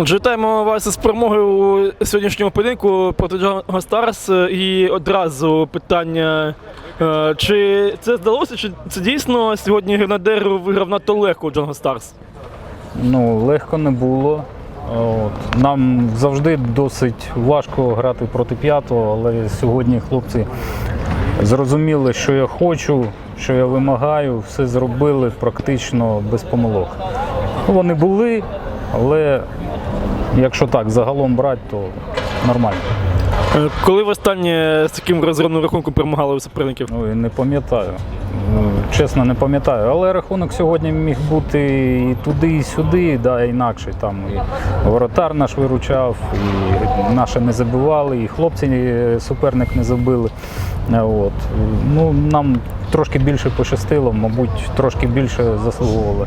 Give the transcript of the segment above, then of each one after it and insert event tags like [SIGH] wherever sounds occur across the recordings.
Отже, вітаємо вас із перемогою у сьогоднішньому поєдинку проти Джанго Старс. І одразу питання. е, Чи це здалося, чи це дійсно сьогодні Гренадер виграв надто легко у Джанго Старс? Ну, легко не було. От. Нам завжди досить важко грати проти п'ятого, але сьогодні хлопці зрозуміли, що я хочу, що я вимагаю, все зробили практично без помилок. Вони були, але якщо так загалом брати, то нормально. Е, Коли востаннє з таким розгромним рахунком перемагали у суперників? Ну, не пам'ятаю. Ну, Чесно, не пам'ятаю. Але рахунок сьогодні міг бути і туди, і сюди, да, інакше. Там і воротар наш виручав, і наші не забивали, і хлопці е, суперник не забили. Е, От. Ну, нам трошки більше пощастило, мабуть, трошки більше заслуговували.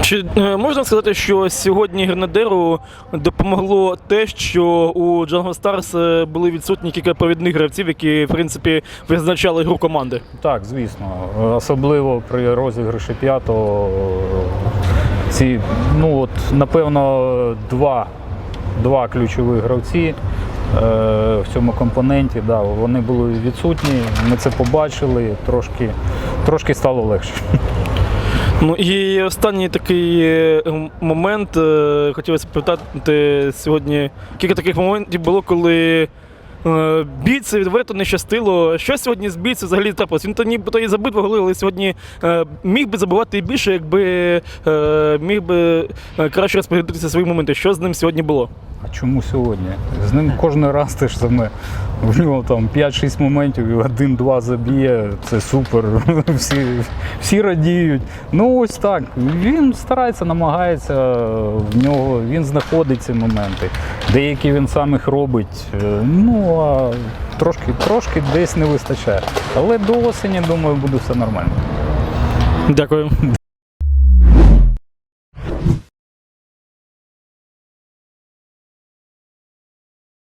Чи можна сказати, що сьогодні Гренадеру допомогло те, що у Джанго Старс були відсутні кілька провідних гравців, які, в принципі, визначали гру команди? Так, звісно. Особливо при розіграші п'ятого. Ці, ну от, напевно, два, два ключові гравці е, в цьому компоненті. Да, вони були відсутні. Ми це побачили, трошки, трошки стало легше. Ну і останній такий е, момент. е, Хотілося питати сьогодні. Кілька таких моментів було, коли е, бійці відверто не щастило. Що сьогодні з бійцем взагалі трапилось? Він то нібито і забив голи, але сьогодні е, міг би забувати і більше, якби е, міг би е, краще розповідатися свої моменти. Що з ним сьогодні було? А чому сьогодні? З ним кожен раз те ж саме. В нього там 5-6 моментів один-два заб'є. Це супер. [LAUGHS] Всі, всі радіють. Ну ось так. Він старається, намагається. В нього він знаходить ці моменти. Деякі він сам їх робить. Е, Ну а трошки, трошки десь не вистачає. Але до осені, думаю, буде все нормально. Дякую.